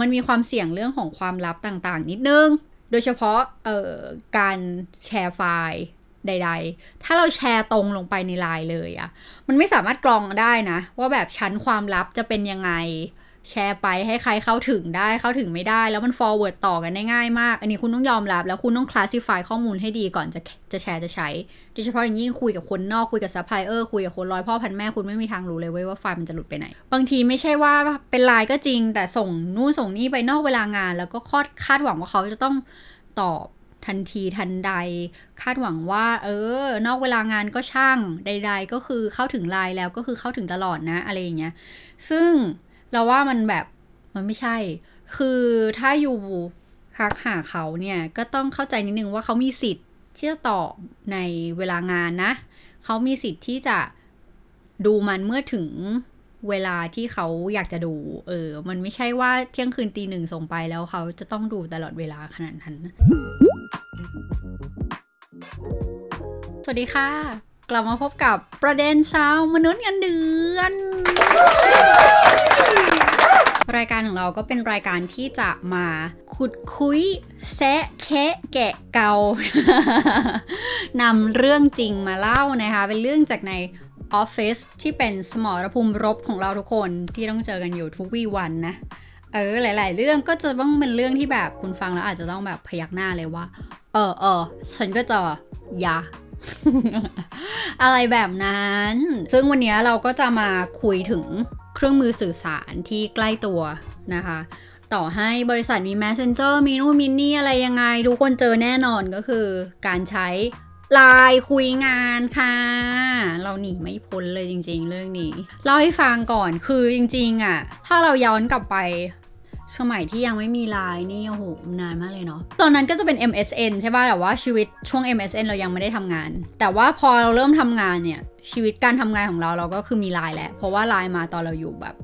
มันมีความเสี่ยงเรื่องของความลับต่างๆ นิดนึง โดยเฉพาะเอ่อการแชร์ไฟล์ใด ๆ ถ้าเราแชร์ตรงลงไปในไลน์เลยอะมันไม่สามารถกรองได้นะ ว่าแบบชั้นความลับจะเป็นยังไง แชร์ไปให้ใครเข้าถึงได้เข้าถึงไม่ได้ แล้วมัน forward ต่อกันได้ง่ายมาก อันนี้คุณต้องยอมรับ แล้วคุณต้อง classify ข้อมูลให้ดีก่อนจะจะแชร์จะใช้โดยเฉพาะอย่างยิ่งคุยกับคนนอกคุยกับซัพพลายเออร์คุยกับคนร้อยพ่อพันแม่คุณไม่มีทางรู้เลยเว้ยว่าไฟล์มันจะหลุดไปไหน บางทีไม่ใช่ว่าเป็นไลน์ก็จริง แต่ส่งนู่นส่งนี่ไปนอกเวลางาน แล้วก็คาดคาดหวังว่าเขาจะต้องตอบทันทีทันใด คาดหวังว่า เออ นอกเวลางานก็ช่างใด ๆ ก็คือเข้าถึงไลน์แล้วก็คือเข้าถึงตลอดนะอะไรอย่างเงี้ยซึ่ง เราว่ามันแบบมันไม่ใช่ คือถ้าอยู่ทักหาเขาเนี่ยก็ต้องเข้าใจนิดนึงว่าเขามีสิทธิ์ที่จะตอบในเวลางานนะ เขามีสิทธิ์ที่จะดูมันเมื่อถึงเวลาที่เขาอยากจะดู เออ มันไม่ใช่ว่าเที่ยงคืนตีหนึ่งส่งไปแล้วเขาจะต้องดูตลอดเวลาขนาดนั้น สวัสดีค่ะ กลับมาพบกับประเด็นเช้ามนุษย์เงินเดือน รายการของเราก็เป็นรายการที่จะมาขุดคุยแซะแคะแกะเกานำเรื่องจริงมาเล่านะคะ เป็นเรื่องจากในออฟฟิศที่เป็นสมรภูมิรบของเราทุกคนที่ต้องเจอกันอยู่ทุกวี่วันนะ เออหลาย ๆ เรื่องก็จะต้องเป็นเรื่องที่แบบคุณฟังแล้วอาจจะต้องแบบพยักหน้าเลยว่า เออเออฉันก็จะยาอะไรแบบนั้น ซึ่งวันนี้เราก็จะมาคุยถึง เครื่องมือสื่อสารที่ใกล้ตัวนะคะ ต่อให้บริษัทมี Messenger มีนู่นมีนี่อะไรยังไง ทุกคนเจอแน่นอนก็คือ การใช้ไลน์คุยงานค่ะ เราหนีไม่พ้นเลยจริงๆ เรื่องนี้ เล่าให้ฟังก่อนคือจริงๆอะ ถ้าเราย้อนกลับไป สมัยที่ยังไม่มีไลน์นี่โอ้โหนานมากเลยเนาะตอนนั้นก็จะเป็น MSN ใช่ป่ะแต่ว่าชีวิตช่วง MSN เรายังไม่ได้ทำงาน แต่ว่าพอเราเริ่มทำงานเนี่ยชีวิตการทำงานของเราเราก็คือมีไลน์แหละเพราะว่าไลน์มาตอนเราอยู่แบบ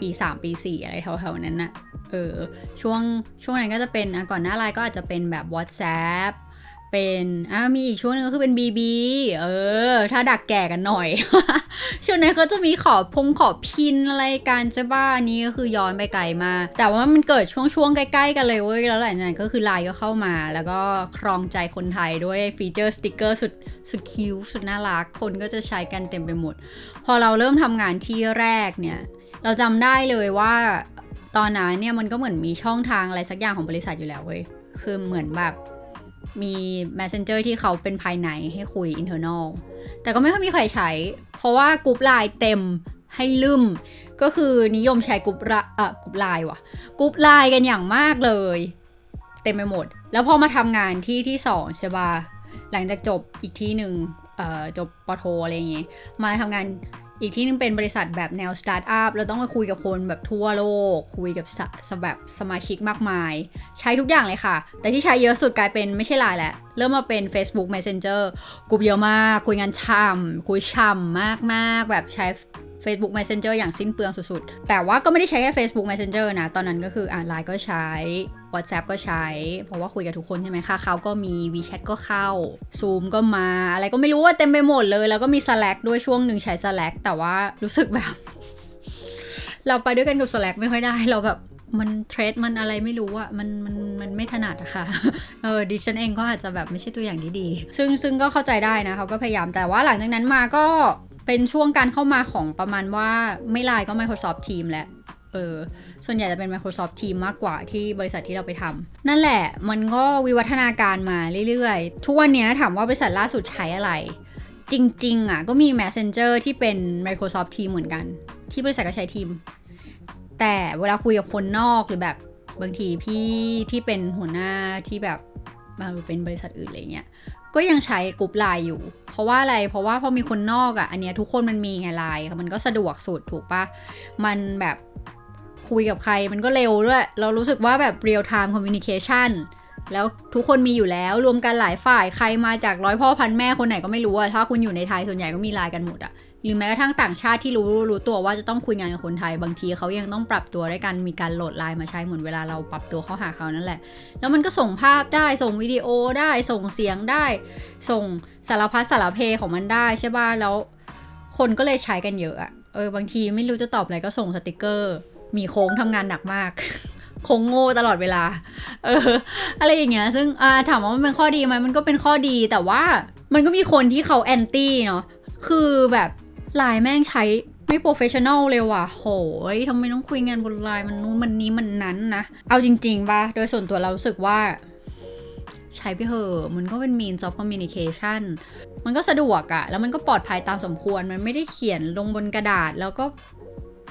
ปี 3 ปี 4 อะไรแถวๆนั้นนะเออช่วงช่วงนั้นก็จะเป็นก่อนหน้าไลน์ก็อาจจะเป็นแบบ WhatsApp เป็นอ่ามีอีกช่วงนึงก็คือเป็น BB เออ ถ้าดักแก่กันหน่อย ช่วงนั้นก็จะมีขอพงขอพินอะไรกันใช่ป่ะอันนี้ก็คือย้อนไปไกลมา แต่ว่ามันเกิดช่วงช่วงใกล้ๆกันเลยเว้ยแล้วหลังจากนั้นก็คือไลน์ก็เข้ามา แล้วก็ครองใจคนไทยด้วยฟีเจอร์สติกเกอร์สุดสุดคิ้วสุดน่ารักคนก็จะใช้กันเต็มไปหมด พอเราเริ่มทำงานที่แรกเนี่ย เราจำได้เลยว่าตอนนั้นเนี่ยมันก็เหมือนมีช่องทางอะไรสักอย่างของบริษัทอยู่แล้วเว้ยคือเหมือนแบบ มี Messenger ที่เขาเป็นภายในให้คุย internal แต่ก็ไม่ค่อยมีใครใช้ เพราะว่ากรุ๊ปไลน์เต็มให้ลืม ก็คือนิยมใช้กรุ๊ปละเอ่อกรุ๊ปไลน์ว่ะกรุ๊ปไลน์กันอย่างมากเลย เต็มไปหมด แล้วพอมาทำงานที่ที่สองใช่ป่ะหลังจากจบอีกที่หนึ่งเอ่อจบปโทอะไรอย่างเงี้ยมาทำงาน อีกที่นึงเป็นบริษัทแบบแนวสตาร์ทอัพเราต้องมาคุยกับคนแบบทั่วโลก คุยกับสสแบบสมาชิกมากมาย ใช้ทุกอย่างเลยค่ะ แต่ที่ใช้เยอะสุดกลายเป็นไม่ใช่ไลน์แหละ เริ่มมาเป็น Facebook Messenger กลุ่มเยอะมาก คุยงานช่ำคุยช่ำมากๆ แบบใช้ Facebook Messenger อย่างสิ้นเปลืองสุดๆ แต่ว่าก็ไม่ได้ใช้แค่ Facebook Messenger นะ ตอนนั้นก็คืออ่านไลน์ก็ใช้ WhatsApp ก็ใช้ เพราะว่าคุยกับทุกคนใช่ไหมคะเขาก็มี WeChat ก็เข้า Zoom ก็มา อะไรก็ไม่รู้ว่าเต็มไปหมดเลย แล้วก็มี Slack ด้วยช่วงหนึ่งใช้ Slack แต่ว่ารู้สึกแบบ เราไปด้วยกันกับ Slack ไม่ค่อยได้ เราแบบมันเทรดมันอะไรไม่รู้อะมันมันมันไม่ถนัดอะค่ะ เออดิฉันเองก็อาจจะแบบไม่ใช่ตัวอย่างที่ดี ซึ่งซึ่งก็เข้าใจได้นะเขาก็พยายามแต่ว่าหลังจากนั้นมาก็ เป็นช่วงการเข้ามาของประมาณว่าไม่ไลน์ก็ Microsoft Team แหละเออ ส่วนใหญ่จะเป็น Microsoft Team มากกว่าที่บริษัทที่เราไปทำ นั่นแหละ มันก็วิวัฒนาการมาเรื่อยๆ ทุกวันนี้ถามว่าบริษัทล่าสุดใช้อะไร จริงๆ อะ ก็มี Messenger ที่เป็น Microsoft Team เหมือนกัน ที่บริษัทก็ใช้ทีม แต่เวลาคุยกับคนนอกหรือแบบบางทีพี่ที่เป็นหัวหน้าที่แบบมาเป็นบริษัทอื่นอะไรเงี้ย ก็ยังใช้กลุ่มไลน์อยู่ เพราะว่าอะไร เพราะว่าพอมีคนนอกอะ่ะ อันเนี้ยทุกคนมันมีไงไลน์มันก็สะดวกสุดถูกปะมันแบบคุยกับใครมันก็เร็วด้วย เรารู้สึกว่าแบบเรียลไทม์คอมมิวนิเคชันแล้วทุกคนมีอยู่แล้วรวมกันหลายฝ่ายใครมาจากร้อยพ่อพันแม่คนไหนก็ไม่รู้อะถ้าคุณอยู่ในไทยส่วนใหญ่ก็มีไลน์กันหมดอะ หรือแม้กระทั่งต่างชาติที่รู้รู้ตัวว่าจะต้องคุยงานกับคนไทย บางทีเขายังต้องปรับตัวด้วยกันมีการโหลดไลน์มาใช้เหมือนเวลาเราปรับตัวเข้าหาเขานั่นแหละ แล้วมันก็ส่งภาพได้ส่งวิดีโอได้ส่งเสียงได้ ส่งสารพัดสารเพของมันได้ใช่ป่ะแล้ว คนก็เลยใช้กันเยอะอะเออบางทีไม่รู้จะตอบอะไรก็ส่งสติกเกอร์ มีโค้งทำงานหนักมากโค้งโง่ตลอดเวลา เออ อะไรอย่างเงี้ย ซึ่งอถามว่ามันเป็นข้อดีไหมมันก็เป็นข้อดีแต่ว่ามันก็มีคนที่เขาแอนตี้เนาะคือแบบ ไลน์แม่งใช้ไม่โปรเฟชชั่นอลเลยว่ะโหยทำไมต้องคุยงานบนไลน์มันนู้นมันนี้มันนั้นนะ เอาจริงๆป่ะ โดยส่วนตัวเรารู้สึกว่า ใช้ไปเถอะมันก็เป็น means of communication มันก็สะดวกอะแล้วมันก็ปลอดภัยตามสมควร มันไม่ได้เขียนลงบนกระดาษแล้วก็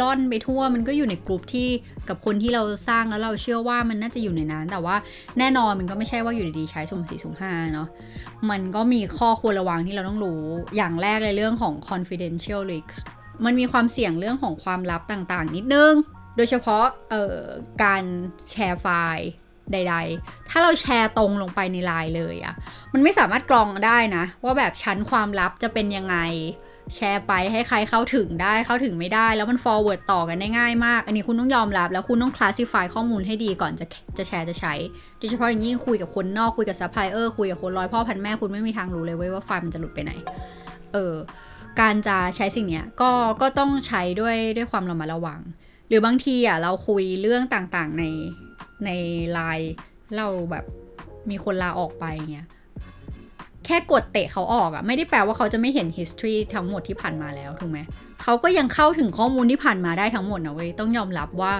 ล่อนไปทั่วมันก็อยู่ในกลุ่มที่กับคนที่เราสร้างแล้วเราเชื่อว่ามันน่าจะอยู่ในนั้น แต่ว่าแน่นอนมันก็ไม่ใช่ว่าอยู่ดีๆใช้สุ่มสี่สุ่มห้าเนาะมันก็มีข้อควรระวังที่เราต้องรู้อย่างแรกเลยเรื่องของ confidential risks มันมีความเสี่ยงเรื่องของความลับต่างๆ นิดนึง โดยเฉพาะเอ่อการแชร์ไฟล์ใด ๆ ถ้าเราแชร์ตรงลงไปในไลน์เลยอะมันไม่สามารถกรองได้นะ ว่าแบบชั้นความลับจะเป็นยังไง แชร์ไปให้ใครเข้าถึงได้เข้าถึงไม่ได้ แล้วมัน forward ต่อกันได้ง่ายมาก อันนี้คุณต้องยอมรับ แล้วคุณต้อง classify ข้อมูลให้ดีก่อนจะจะแชร์จะใช้โดยเฉพาะอย่างยิ่งคุยกับคนนอกคุยกับซัพพลายเออร์คุยกับคนร้อยพ่อพันแม่คุณไม่มีทางรู้เลยเว้ยว่าไฟล์มันจะหลุดไปไหน เออการจะใช้สิ่งเนี้ยก็ก็ต้องใช้ด้วยด้วยความระมัดระวัง หรือบางทีอะเราคุยเรื่องต่างๆในในไลน์เราแบบมีคนลาออกไปเงี้ย แค่กดเตะเขาออกอะไม่ได้แปลว่าเขาจะไม่เห็น history ทั้งหมดที่ผ่านมาแล้วถูกไหมเขาก็ยังเข้าถึงข้อมูลที่ผ่านมาได้ทั้งหมดนะเว้ยต้องยอมรับว่า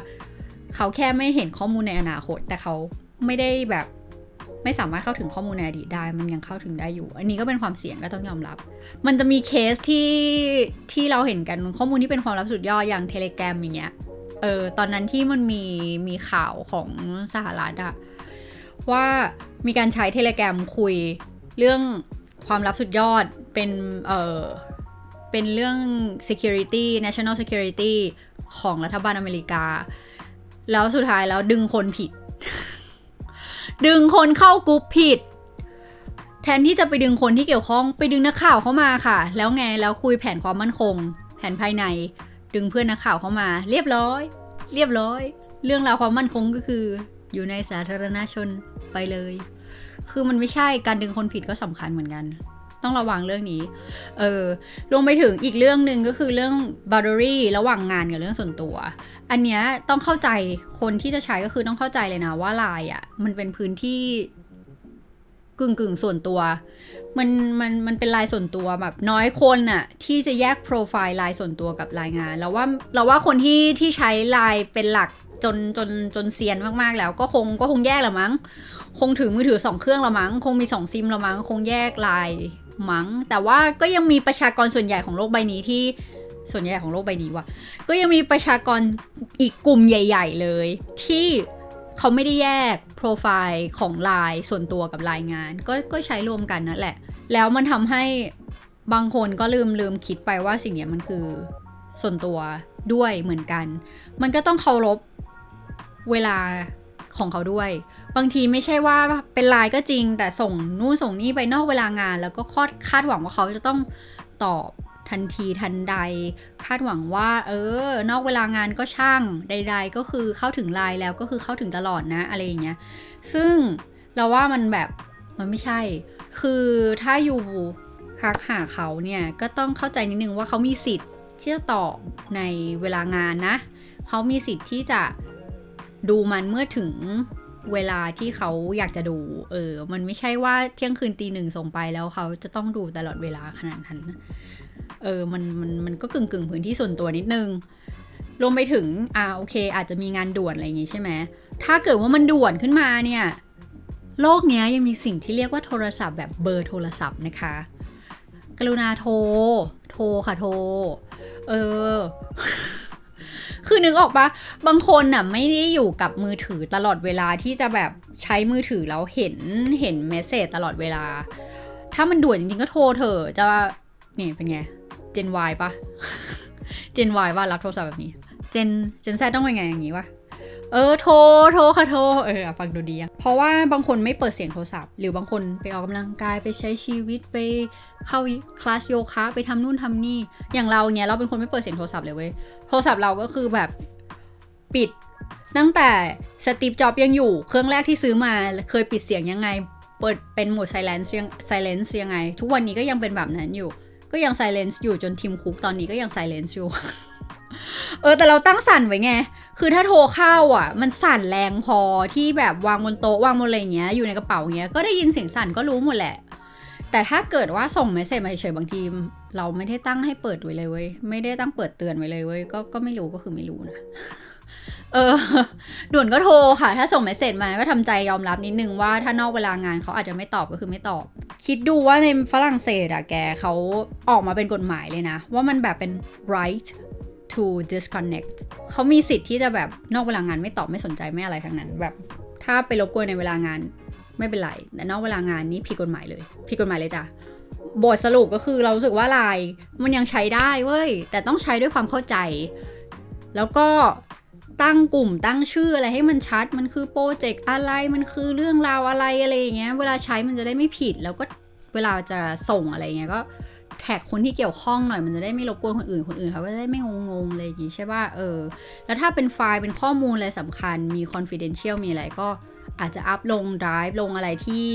เขาแค่ไม่เห็นข้อมูลในอนาคต แต่เขาไม่ได้แบบไม่สามารถเข้าถึงข้อมูลในอดีตได้ มันยังเข้าถึงได้อยู่ อันนี้ก็เป็นความเสี่ยงก็ต้องยอมรับ มันจะมีเคสที่ที่เราเห็นกันข้อมูลที่เป็นความลับสุดยอดอย่างเทเลแกรมอย่างเงี้ย เออตอนนั้นที่มันมีมีข่าวของสหรัฐอะว่ามีการใช้เทเลแกรมคุย เรื่องความลับสุดยอดเป็นเออเป็นเรื่อง security national security ของรัฐบาลอเมริกา แล้วสุดท้ายแล้วดึงคนผิด ดึงคนเข้ากรุ๊ปผิด แทนที่จะไปดึงคนที่เกี่ยวข้องไปดึงนักข่าวเข้ามาค่ะ แล้วไงแล้วคุยแผนความมั่นคง แผนภายใน ดึงเพื่อนนักข่าวเข้ามา เรียบร้อย เรียบร้อย เรื่องราวความมั่นคงก็คือ อยู่ในสาธารณชนไปเลย คือมันไม่ใช่การดึงคนผิดก็สำคัญเหมือนกัน ต้องระวังเรื่องนี้ เออรวมไปถึงอีกเรื่องหนึ่งก็คือเรื่องบาร์ดอรี่ระหว่างงานกับเรื่องส่วนตัว อันเนี้ยต้องเข้าใจคนที่จะใช้ก็คือต้องเข้าใจเลยนะว่าไลน์อะมันเป็นพื้นที่ กึ่งกึ่งส่วนตัว มันมันมันเป็นลน์ส่วนตัวแบบน้อยคนน่ะที่จะแยกโปรไฟล์ลน์ส่วนตัวกับรายงานเราว่าเราว่าคนที่ที่ใช้ไลน์เป็นหลักจนจนจนเซียนมากๆแล้วก็คงก็คงแยกละมั้ง คงถือมือถือสองเครื่องละมั้ง คงมีสองซิมละมั้ง คงแยกไลน์มั้ง แต่ว่าก็ยังมีประชากรส่วนใหญ่ของโลกใบนี้ที่ส่วนใหญ่ของโลกใบนี้ว่ะ ก็ยังมีประชากรอีกกลุ่มใหญ่ ๆ เลย ที่เขาไม่ได้แยก โปรไฟล์ของไลน์ส่วนตัวกับรายงาน ก็ก็ใช้รวมกันนั่นแหละ แล้วมันทำให้บางคนก็ลืมลืมคิดไปว่าสิ่งนี้มันคือส่วนตัวด้วยเหมือนกัน มันก็ต้องเคารพเวลาของเขาด้วย บางทีไม่ใช่ว่าเป็นไลน์ก็จริง แต่ส่งนู่นส่งนี่ไปนอกเวลางาน แล้วก็คาดคาดหวังว่าเขาจะต้องตอบ ทันทีทันใด คาดหวังว่า เออ นอกเวลางานก็ช่างใด ๆ ก็คือเข้าถึงไลน์แล้วก็คือเข้าถึงตลอดนะอะไรอย่างเงี้ยซึ่งเราว่ามันแบบมันไม่ใช่ คือถ้าอยู่ทักหาเขาเนี่ยก็ต้องเข้าใจนิดนึงว่าเขามีสิทธิ์ที่จะตอบในเวลางานนะเขามีสิทธิ์ที่จะดูมันเมื่อถึงเวลาที่เขาอยากจะดู เออ มันไม่ใช่ว่าเที่ยงคืนตีหนึ่งส่งไปแล้วเขาจะต้องดูตลอดเวลาขนาดนั้น เออมันมันมันก็กึ่งกึ่งพื้นที่ส่วนตัวนิดนึงรวมไปถึงอ่าโอเค อาจจะมีงานด่วนอะไรอย่างงี้ใช่ไหมถ้าเกิดว่ามันด่วนขึ้นมาเนี่ยโลกเนี้ยยังมีสิ่งที่เรียกว่าโทรศัพท์แบบเบอร์โทรศัพท์นะคะ กรุณาโทร โทรค่ะโทร เออ คือนึกออกปะบางคนน่ะไม่ได้อยู่กับมือถือตลอดเวลาที่จะแบบใช้มือถือแล้วเห็นเห็นเมสเซจตลอดเวลา ถ้ามันด่วนจริงๆก็โทรเถอะจะนี่เป็นไง เจน Y ปะเจน Y ว่ารับโทรศัพท์แบบนี้ เจนเจนแซต้องเป็นไงอย่างนี้วะเออโทรโทรค่ะโทรเออฟังดูดีอะเพราะว่าบางคนไม่เปิดเสียงโทรศัพท์ หรือบางคนไปออกกำลังกายไปใช้ชีวิตไปเข้าคลาสโยคะไปทำนู่นทำนี่ อย่างเราเนี้ยเราเป็นคนไม่เปิดเสียงโทรศัพท์เลยเว้ยโทรศัพท์เราก็คือแบบปิดตั้งแต่สตีฟจ็อบยังอยู่เครื่องแรกที่ซื้อมาเคยปิดเสียงยังไง เปิดเป็นโหมด silence ยัง silence ยังไงทุกวันนี้ก็ยังเป็นแบบนั้นอยู่ ก็ยัง silence อยู่จนทีมคุกตอนนี้ก็ยัง silence อยู่ เออแต่เราตั้งสั่นไว้ไง คือถ้าโทรเข้าอะ มันสั่นแรงพอที่แบบวางบนโต๊ะวางบนอะไรเงี้ยอยู่ในกระเป๋าเงี้ยก็ได้ยินเสียงสั่นก็รู้หมดแหละ แต่ถ้าเกิดว่าส่งเมสเซจมาเฉยบางทีเราไม่ได้ตั้งให้เปิดไว้เลยเว้ยไม่ได้ตั้งเปิดเตือนไว้เลยเว้ยก็ก็ไม่รู้ก็คือไม่รู้นะ เออด่วนก็โทรค่ะ ถ้าส่งเมสเซจมาก็ทำใจยอมรับนิดนึงว่าถ้านอกเวลางานเขาอาจจะไม่ตอบก็คือไม่ตอบ คิดดูว่าในฝรั่งเศสอะแกเขาออกมาเป็นกฎหมายเลยนะ ว่ามันแบบเป็น right to disconnect เขามีสิทธิ์ที่จะแบบนอกเวลางานไม่ตอบไม่สนใจไม่อะไรทั้งนั้น แบบถ้าไปรบกวนในเวลางานไม่เป็นไรแต่นอกเวลางานนี้ผิดกฎหมายเลยผิดกฎหมายเลยจ้ะบทสรุปก็คือเรารู้สึกว่าไลน์มันยังใช้ได้เว้ยแต่ต้องใช้ด้วยความเข้าใจ แล้วก็ ตั้งกลุ่มตั้งชื่ออะไรให้มันชัด มันคือโปรเจกต์อะไรมันคือเรื่องราวอะไรอะไรอย่างเงี้ยเวลาใช้มันจะได้ไม่ผิดแล้วก็เวลาจะส่งอะไรเงี้ยก็แท็กคนที่เกี่ยวข้องหน่อยมันจะได้ไม่รบกวนคนอื่นคนอื่นเขาก็จะได้ไม่งงๆเลยอย่างงี้ใช่ป่ะเออ แล้วถ้าเป็นไฟล์เป็นข้อมูลอะไรสำคัญมี confidential มีอะไรก็อาจจะอัพลง drive ลงอะไรที่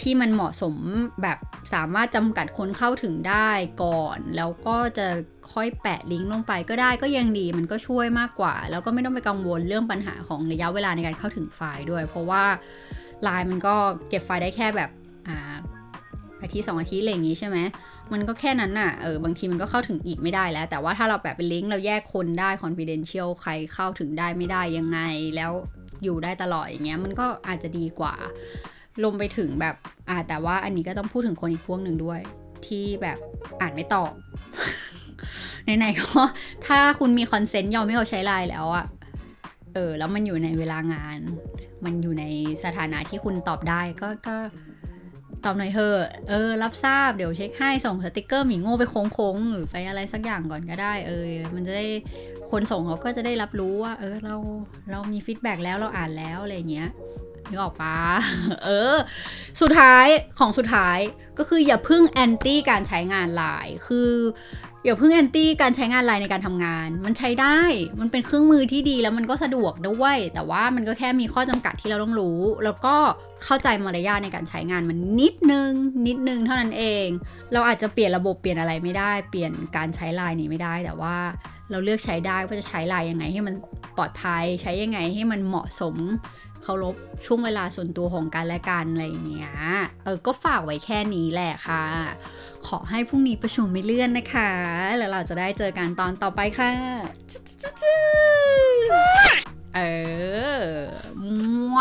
ที่มันเหมาะสมแบบสามารถจำกัดคนเข้าถึงได้ก่อน แล้วก็จะค่อยแปะลิงก์ลงไปก็ได้ก็ยังดีมันก็ช่วยมากกว่า แล้วก็ไม่ต้องไปกังวลเรื่องปัญหาของระยะเวลาในการเข้าถึงไฟล์ด้วย เพราะว่าไลน์มันก็เก็บไฟล์ได้แค่แบบอ่าอาทิตย์สองอาทิตย์อะไรอย่างงี้ใช่ไหมมันก็แค่นั้นน่ะเออบางทีมันก็เข้าถึงอีกไม่ได้แล้ว แต่ว่าถ้าเราแบบเป็นลิงก์เราแยกคนได้ confidential ใครเข้าถึงได้ไม่ได้ยังไง แล้วอยู่ได้ตลอดอย่างเงี้ยมันก็อาจจะดีกว่า ลงไปถึงแบบอ่าแต่ว่าอันนี้ก็ต้องพูดถึงคนอีกพวกหนึ่งด้วย ที่แบบอ่านไม่ตอบไหนๆก็ถ้าคุณมีคอนเซนต์ยอมให้เขาใช้ไลน์แล้วอะเออแล้วมันอยู่ในเวลางาน มันอยู่ในสถานะที่คุณตอบได้ก็ก็ตอบหน่อยเถอะเออ รับทราบเดี๋ยวเช็คให้ส่งสติกเกอร์หมีโง่ไปโค้งๆหรือไปอะไรสักอย่างก่อนก็ได้ เออ มันจะได้ คนส่งเขาก็จะได้รับรู้ว่า เออเราเรามีฟีดแบ็กแล้วเราอ่านแล้วอะไรเงี้ยนึกออกปะเออ สุดท้ายของสุดท้ายก็คืออย่าพึ่งแอนตี้การใช้งานไลน์คือ อย่าเพิ่งแอนตี้การใช้งานไลน์ในการทำงาน มันใช้ได้ มันเป็นเครื่องมือที่ดีแล้วมันก็สะดวกด้วย แต่ว่ามันก็แค่มีข้อจำกัดที่เราต้องรู้ แล้วก็เข้าใจมารยาทในการใช้งานมันนิดนึง นิดนึงเท่านั้นเอง เราอาจจะเปลี่ยนระบบเปลี่ยนอะไรไม่ได้ เปลี่ยนการใช้ไลน์นี้ไม่ได้ แต่ว่าเราเลือกใช้ได้ว่าจะใช้ไลน์ยังไงให้มันปลอดภัย ใช้ยังไงให้มันเหมาะสมเคารพช่วงเวลาส่วนตัวของกันและกันอะไรอย่างเงี้ย เออ ก็ฝากไว้แค่นี้แหละค่ะ ขอให้พรุ่งนี้ประชุมไม่เลื่อนนะคะ แล้วเราจะได้เจอกันตอนต่อไปค่ะจุ๊จุ๊จุ๊จุ๊เออมั่ว